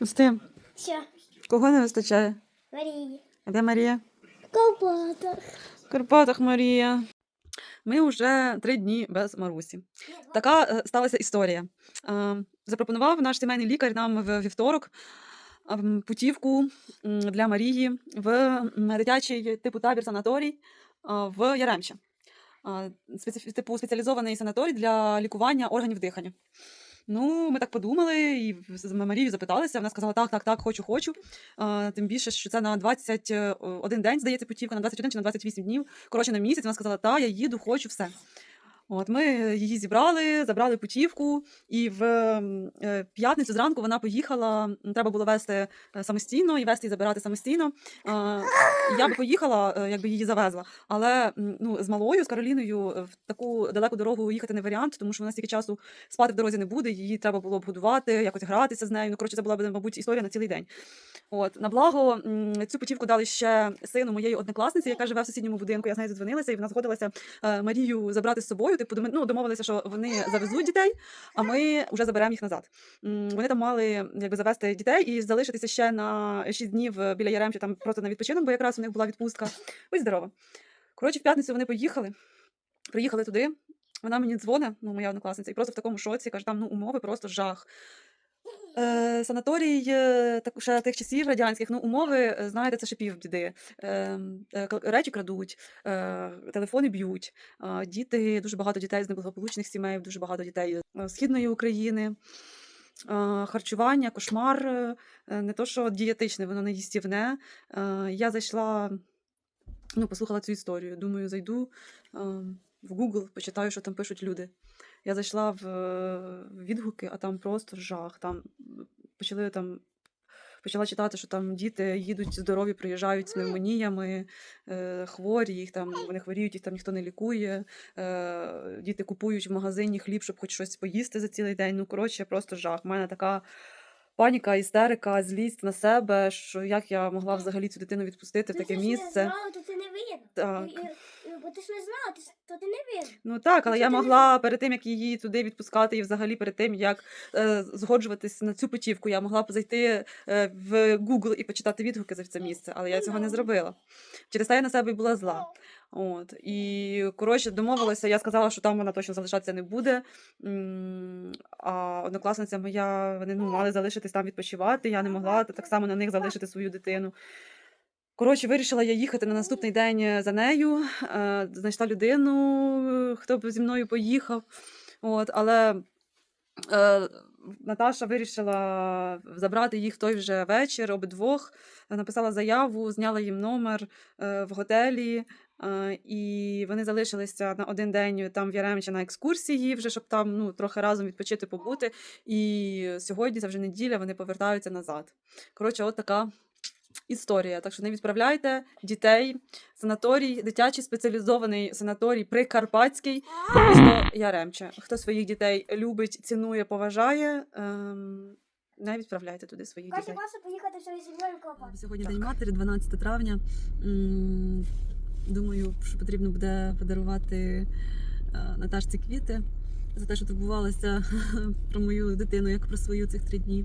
Устим, Що? кого не вистачає? Марії. А Де Марія? Ковбата. В Карпатах Марія. Ми вже три дні без Марусі. Така е, сталася історія. Е, Запропонував наш сімейний лікар нам в вівторок е, путівку для Марії в дитячий типу табір санаторій е, в Яремче. Типу спеціалізований санаторій для лікування органів дихання. Ну, ми так подумали, і з Марією запиталися. Вона сказала: так, так, так, хочу, хочу. А, Тим більше, що це на 21 день, здається, путівка, на 21 чи на 28 днів. Коротше, на місяць. Вона сказала, та, я їду, хочу, все. От ми її зібрали, забрали путівку, і в е, п'ятницю зранку вона поїхала. Треба було вести е, самостійно і вести і забирати самостійно. Я би поїхала, е, якби її завезла. Але ну, з малою, з Кароліною, в таку далеку дорогу їхати не варіант, тому що вона стільки часу спати в дорозі не буде. Її треба було б годувати, якось гратися з нею. Ну коротше, це була б, мабуть, історія на цілий день. От на благо цю путівку дали ще сину моєї однокласниці, яка живе в сусідньому будинку. Я з нею задзвонилася, і вона згодилася Марію забрати з собою. Типу, ну, домовилися, що вони завезуть дітей, а ми вже заберемо їх назад. Вони там мали якби завести дітей і залишитися ще на 6 днів біля біля Яремчі, там просто на відпочинок, бо якраз у них була відпустка. Будь здорова. Коротше, в п'ятницю вони поїхали. Приїхали туди. Вона мені дзвонить, ну, моя однокласниця, і просто в такому шоці каже, там ну, умови просто жах. Е, санаторій е, так, ще тих часів радянських, ну, умови, е, знаєте, це ще півбіди. Е, е, речі крадуть, телефони б'ють. Діти, дуже багато дітей з неблагополучних сімей, дуже багато дітей з східної України. Харчування, кошмар, не то, що дієтичне, воно не їстівне. Я зайшла, ну, послухала цю історію. Думаю, зайду е, в Google, почитаю, що там пишуть люди. Я зайшла в е, відгуки, а там просто жах. Там почали там. Почала читати, що там діти їдуть здорові, приїжджають з пневмоніями, е, хворі, їх там вони хворіють, їх там ніхто не лікує. Е, діти купують в магазині хліб, щоб хоч щось поїсти за цілий день. Ну, коротше, просто жах. У мене така паніка, істерика, злість на себе, що як я могла взагалі цю дитину відпустити в таке місце. знала, то ти не. Так. Бо ти ж не знала, ти ж- то ти не видно. Ну так, але я могла перед тим, як її туди відпускати, і взагалі перед тим, як е, згоджуватись на цю путівку, я могла б зайти е, в Google і почитати відгуки за це місце, але я цього не зробила. Через те я на себе була зла. От і коротше домовилася. Я сказала, що там вона точно залишатися не буде. А однокласниця моя, вони ну, мали залишитись там відпочивати. Я не могла так само на них залишити свою дитину. Коротше, вирішила я їхати на наступний день е, за нею. е, Знайшла людину, хто б зі мною поїхав. От, але е, Наташа вирішила забрати їх той вже вечір, обидвох. Написала заяву, зняла їм номер е, в готелі. е, І вони залишилися на один день там в Яремчі на екскурсії, вже щоб там ну, трохи разом відпочити, побути. І сьогодні, це вже неділя, вони повертаються назад. Коротше, от така історія. Так що не відправляйте дітей. Санаторій, дитячий спеціалізований санаторій Прикарпатський, місто Яремче. Хто своїх дітей любить, цінує, поважає. Ем, не відправляйте туди своїх Катя дітей. класно поїхати своєю сім'єю в Ковбасу. Сьогодні День матері, 12 травня. Думаю, що потрібно буде подарувати е, Наташці квіти за те, що турбувалася про мою дитину, як про свою цих три дні.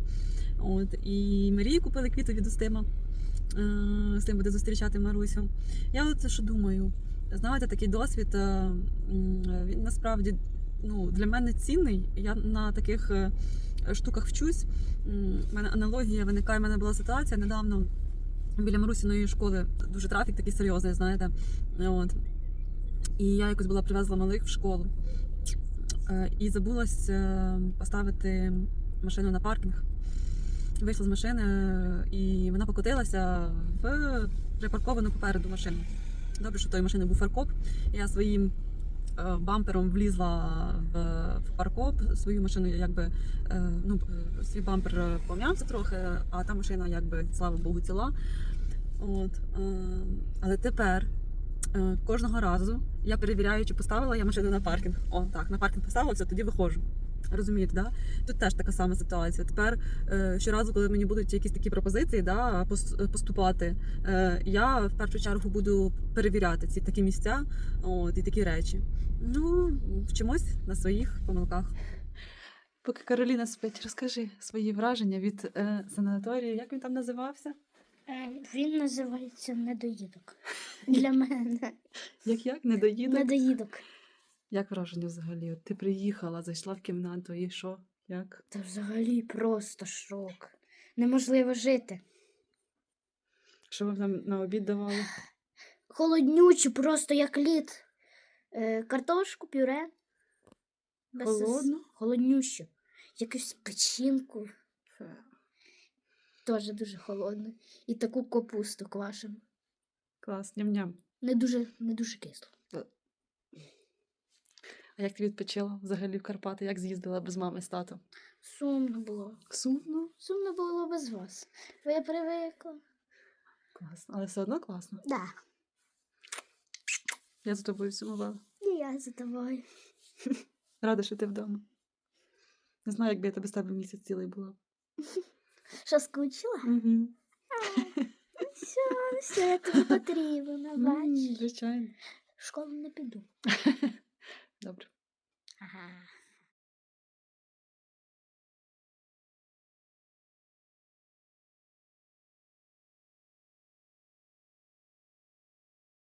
От і Марії купили квіти від Устима. Е, Устим буде зустрічати Марусю. Я от що думаю. Знаєте, такий досвід е, він насправді ну, для мене цінний. Я на таких е, штуках вчусь. У мене аналогія виникає. У мене була ситуація недавно біля Марусіної школи. Дуже трафік такий серйозний, знаєте. От. І я якось була привезла малих в школу. І забулась е, поставити машину на паркінг. Вийшла з машини, е, і вона покотилася в припарковану попереду машину. Добре, що тої машини був фаркоп. Я своїм е, бампером влізла в, паркоп. Свою машину якби е, ну, свій бампер пом'явся трохи, а та машина, якби, слава Богу, ціла. От, але тепер кожного разу я перевіряю, чи поставила я машину на паркінг. О, так, на паркінг поставила, все, тоді виходжу. Розумієте, да? Тут теж така сама ситуація. Тепер е, щоразу, коли мені будуть якісь такі пропозиції да, пос- поступати, е, я в першу чергу буду перевіряти ці такі місця от, і такі речі. Ну, вчимось на своїх помилках. Поки Кароліна спить, розкажи свої враження від е, санаторію. Як він там називався? Е, Він називається недоїдок. Для мене. Як як? Недоїдок? Недоїдок. Як враження взагалі? От ти приїхала, зайшла в кімнату і що? Як? Та взагалі просто шок. Неможливо жити. Що вам там на обід давали? Холоднюче, просто як лід. Е, картошку, пюре. Без сос- Холоднюще. Якусь печінку. Теж дуже холодно. І таку капусту квашену. Клас, ням-ням. Не дуже, не дуже кисло. А як ти відпочила взагалі в Карпати? Як з'їздила без мами з татом? Сумно було. Сумно. Сумно було без вас. Бо я привикла. Класно. Але все одно класно. Да. Я за тобою сумувала. І я за тобою. Рада, що ти вдома. Не знаю, якби я тебе з тебе місяць цілий була. Що скучила? Угу. Все, все, я тобі потрібна, бачиш. Звичайно. В школу не піду. Добре. Ага.